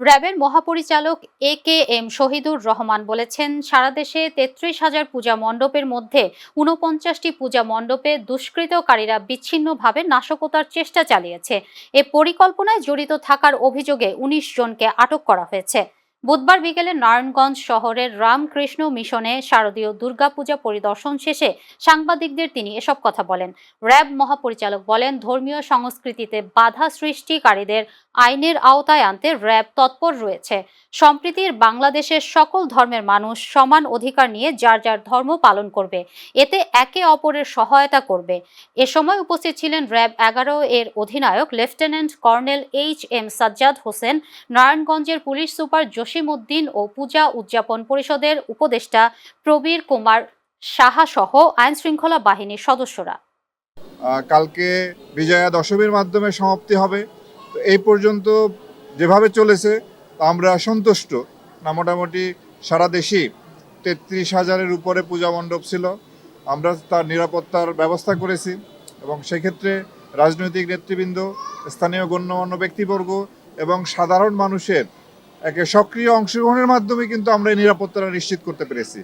র্যাবের মহাপরিচালক A K M Shahidur Rahman বলেছেন, সারা দেশে তেত্রিশ হাজার পূজা মণ্ডপের মধ্যে ঊনপঞ্চাশটি পূজা মণ্ডপে দুষ্কৃতকারীরা বিচ্ছিন্নভাবে নাশকতার চেষ্টা চালিয়েছে। এ পরিকল্পনায় জড়িত থাকার অভিযোগে উনিশ জনকে আটক করা হয়েছে। বুধবার বিকেলে নারায়ণগঞ্জ শহরের রামকৃষ্ণ মিশনে শারদীয় দুর্গাপূজা পরিদর্শন শেষে সাংবাদিকদের তিনি এসব কথা বলেন। র্যাব মহাপরিচালক বলেন, ধর্মীয় সংস্কৃতিতে বাধা সৃষ্টিকারীদের আইনের আওতায় আনতে র্যাব তৎপর রয়েছে। সম্প্রীতির বাংলাদেশের সকল ধর্মের মানুষ সমান অধিকার নিয়ে যার যার ধর্ম পালন করবে, এতে একে অপরের সহায়তা করবে। এ সময় উপস্থিত ছিলেন র্যাব এগারো এর অধিনায়ক lieutenant colonel H M Sajjad Hossain, নারায়ণগঞ্জের পুলিশ সুপার জসিম উদ্দিন ও পূজা উদযাপন পরিষদের উপদেষ্টা প্রবীর কুমার সাহা সহ আইন শৃঙ্খলা বাহিনীর সদস্যরা। কালকে বিজয়া দশমীর মাধ্যমে সমাপ্তি হবে। তো এই পর্যন্ত যেভাবে চলেছে আমরা সন্তুষ্ট। না, মোটামুটি সারা দেশেই তেত্রিশ হাজারের উপরে পূজা মণ্ডপ ছিল। আমরা তার নিরাপত্তার ব্যবস্থা করেছি এবং সেক্ষেত্রে রাজনৈতিক নেতৃবৃন্দ, স্থানীয় গণ্যমান্য ব্যক্তিবর্গ এবং সাধারণ মানুষের একে সক্রিয় অংশগ্রহণের মাধ্যমে কিন্তু আমরা এই নিরাপত্তাটা নিশ্চিত করতে পেরেছি।